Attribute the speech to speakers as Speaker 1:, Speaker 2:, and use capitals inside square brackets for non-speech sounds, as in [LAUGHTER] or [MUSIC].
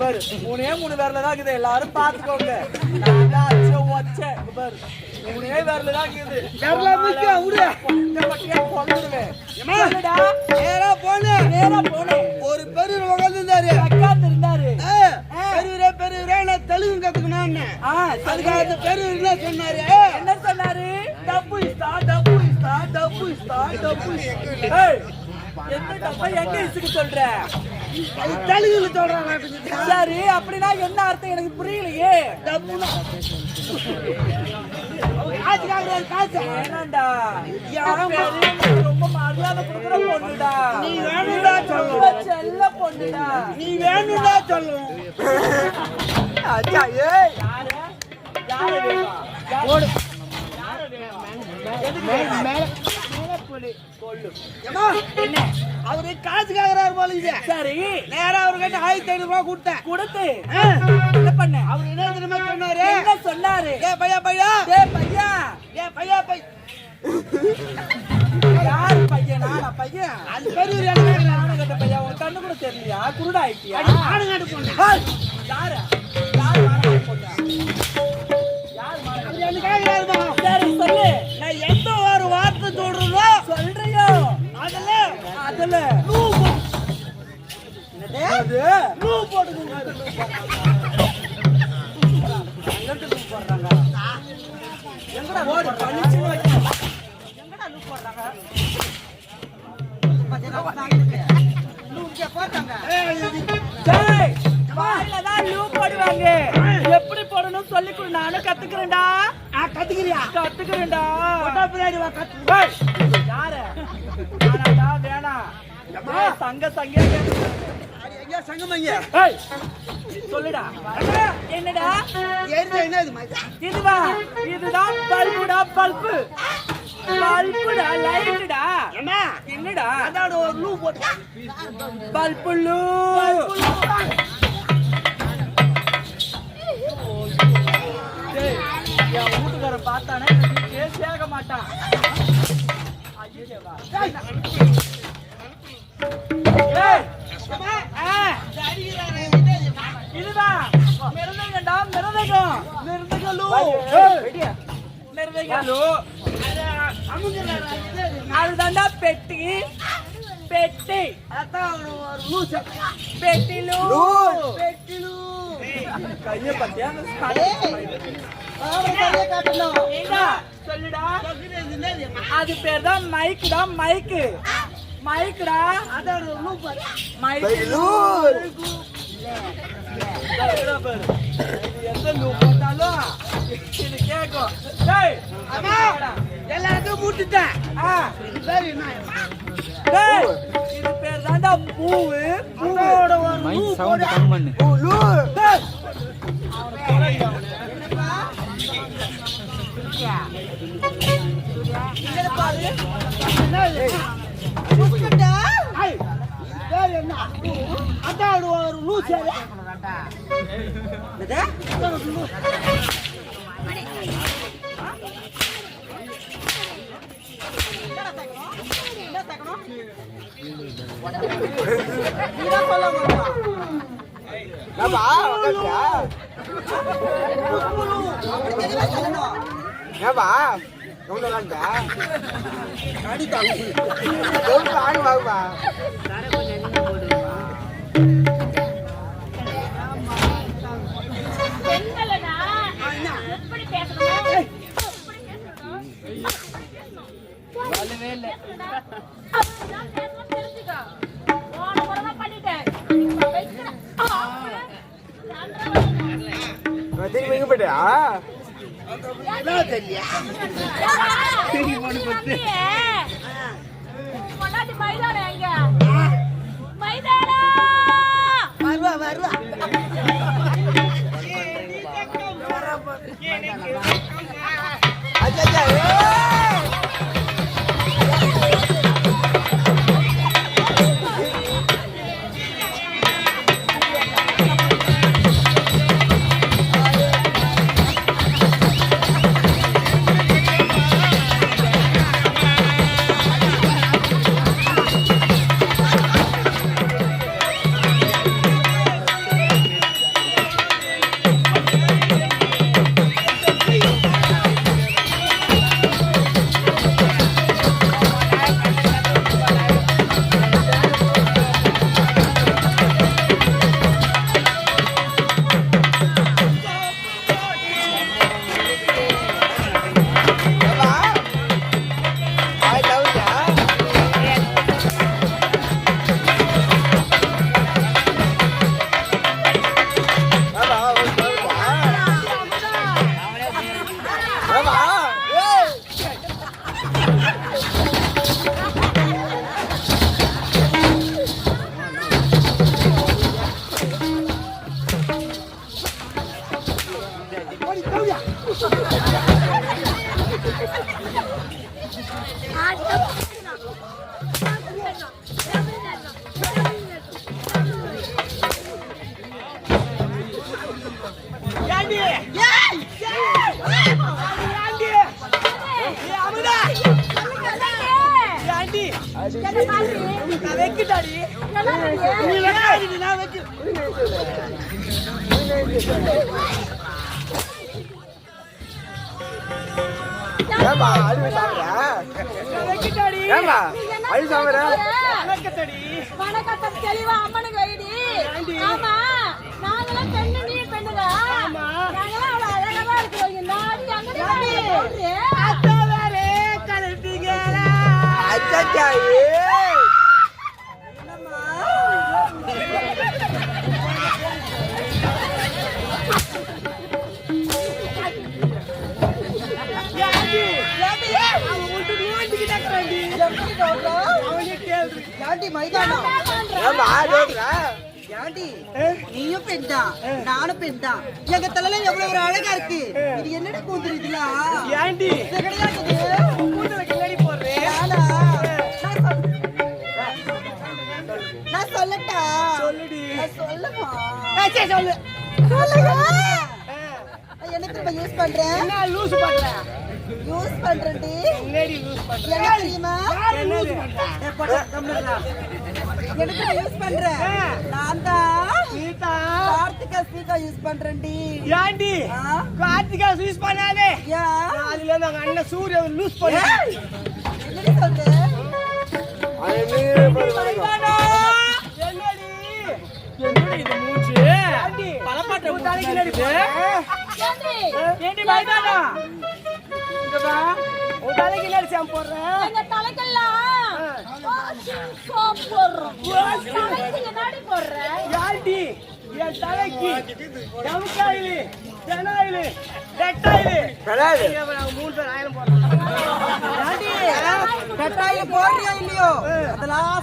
Speaker 1: பாரு மூணே மூணு பேர்ல தான் இருக்குது. எல்லாரும் பாத்துக்கோங்க பாரு மூணே பேர்ல தான் இருக்குது.
Speaker 2: நேரா போனு.
Speaker 1: நேரா போனேன்
Speaker 2: ஒரு பெரியவர் உட்காந்துருந்தாரு
Speaker 1: உட்கார்ந்து இருந்தாரு
Speaker 2: பெரியவரே பெரியவரே நான் தெலுங்கு
Speaker 1: அதுக்காக
Speaker 2: அந்த பெரியவர் என்ன சொன்னாரு?
Speaker 1: என்ன சொன்னாரு? டப்பு இஸ்தா டப்பு இஸ்தா டப்பு இஸ்தா டப்பு எந்த டப்பா? எங்க இசுக்கு சொல்ற?
Speaker 2: தெலுங்குல சொல்றாங்க
Speaker 1: சரி அப்படின்னா என்ன அர்த்தம்? எனக்கு புரியலையே. பெரியவங்களுக்கு ரொம்ப மரியாதை கொடுக்குற பொண்ணுடா.
Speaker 2: நீ வேணும்டா சொல்லு.
Speaker 1: ரொம்ப செல்ல பொண்ணுடா.
Speaker 2: நீ
Speaker 1: ஏய். யாரு? யாரு?
Speaker 2: அவரு காசு கேக்குறாரு போல இது.
Speaker 1: சரி.
Speaker 2: நேரா ஆயிரத்தி ஐநூறு ரூபாய் கொடுத்தேன்.
Speaker 1: கொடுத்து? என்ன பண்ண?
Speaker 2: அவர் என்ன தெரியுமா சொன்னாரு?
Speaker 1: என்ன சொன்னாரு?
Speaker 2: ஏ பையா பையா.
Speaker 1: டேய் பையா.
Speaker 2: ஏ பையா பை.
Speaker 1: யார் பையன்? நானா பையன்?
Speaker 2: அது பெரியவர் என்ன கேக்குறாரு?
Speaker 1: நானும் கட்ட பையன் உன் கண்ணு கூட தெரியலையா? குருடா ஆயிட்டியா
Speaker 2: அடி, நானும் காட்டு போனேன்
Speaker 1: ஏய், யாரு யார்? டேய், வாயில தான் லூப் போடுவாங்க. போடணும் சொல்லி கொடு நானும் கத்துக்கிறேன்டா.
Speaker 2: ஆ, கத்துக்கிறியா?
Speaker 1: கத்துக்கிறேன்டா.
Speaker 2: கொட்டா பின்னாடி வா கத்து.
Speaker 1: யாரு? வேணாம்டா வேணாம் சங்க சங்க. சொல்லுடா. என்னடா?
Speaker 2: என்ன?
Speaker 1: இதுவா? இதுதான் பல்புடா பல்பு. பல்புடா லைட்டுடா. என்னடா?
Speaker 2: அதோட ஒரு லூ போட்டு.
Speaker 1: பார்த்தானே? பேசவே ஆக மாட்டான். இதுதான். மிருதங்கம்டா மிருதங்கம். மிருதங்கலு மிருதங்கலு அதுதான்டா பெட்டி. பெட்டி.
Speaker 2: அதான்.
Speaker 1: பெட்டிலு
Speaker 2: வெட்டிலு.
Speaker 1: கைய பத்தியா சொல்லுடா அது பேர் தான் மைக்குடா மைக்கு மைக்குடா
Speaker 2: அதோட ஒரு லூ
Speaker 1: எந்த போட்டாலும் இது கேட்கும்
Speaker 2: எல்லாத்தையும் மூட்டுட்டேன். பேரு என்ன?
Speaker 1: இது பேர் தான்டா பூவு பூவு
Speaker 2: அதோட ஒரு லூ போடு.
Speaker 1: டேய் இங்க பாரு
Speaker 2: என்னது? [LAUGHS]
Speaker 1: நீதான் சொல்ல மாட்டான்
Speaker 3: பெண்களனா எப்படி பேசணும் எப்படி பேசணும்
Speaker 1: வரவே இல்லை.
Speaker 3: அப்படிதான் எங்க?
Speaker 2: வருவா வருவா
Speaker 4: வெக்கிட்டாடி
Speaker 2: ஏம்பா அழுவே சாப்பிடுற
Speaker 4: நான் வைக்கிட்டாடி
Speaker 2: ஏம்பா
Speaker 3: நீ என்ன
Speaker 2: அழு சாப்பிடுற
Speaker 3: சொல்ற?
Speaker 4: வணக்கத்தடி
Speaker 3: வணக்கத்தை தெளிவா அம்மனுக்கு வைடி. ஆமா, நாங்கெல்லாம் பெண்ணு, நீ பெண்ணுங்க. நாங்கெல்லாம் அவ்வளவு அழகா இருக்கிறோம். நாடி அங்கடி வாடி. சொல்றே.
Speaker 4: அத்தவரே கலப்பிங்களா
Speaker 2: அச்சாச்சாயி
Speaker 5: நீயும் பெண் தான் நானும் பெண் தான் எங்க தலையில எவ்வளவு ஒரு அழகா இருக்கு இது
Speaker 4: ஏண்டி? கூந்தல கிள்ளடி போடுறேன்
Speaker 5: நான் சொல்லட்டா
Speaker 4: சொல்லுடி சொல்லு
Speaker 5: யூஸ் பண்றேன்
Speaker 4: பண்ற
Speaker 5: யூஸ் பண்றேன்டி.
Speaker 4: என்னடி லூஸ் பண்ற
Speaker 5: என்ன தெரியுமா?
Speaker 4: யாரு லூசு பண்ற?
Speaker 5: ஏய், போடா. என்ன திரும்ப யூஸ் பண்றேன்
Speaker 4: ஆ.
Speaker 5: நான் தான்.
Speaker 4: சீதா.
Speaker 5: கார்த்திகா ஸ்பீக்கர் யூஸ் பண்றேன்டி.
Speaker 4: ஏண்டி
Speaker 5: ஆ?
Speaker 4: கார்த்திகா யூஸ் பண்ணாதே.
Speaker 5: ஏன்
Speaker 4: அதுல இருந்து அவங்க அண்ணன் சூரிய லூஸ் பண்ணி.
Speaker 5: என்னடி சொல்ற?
Speaker 4: என்னடி? என்னடி இது மூச்சு?
Speaker 3: ஏண்டி
Speaker 4: மைதானா வா உன் தலைக்கு நடிச்சாம போடுறேன்
Speaker 3: எங்க தலைக்கெல்லாம் வாஷிங் சோப் போடுறோம். தலைக்கு என்னடி போடுற?
Speaker 4: யாண்டி என் தலைக்கு. டவுக்காயிலு தெனாயிலு டெட்டாயிலு
Speaker 2: கிடையாது
Speaker 4: மூணு பேர் ஆயிரம் போடுறோம்
Speaker 5: ஏண்டி, கட்டாயம் போடுறியா இல்லையோ? அதெல்லாம்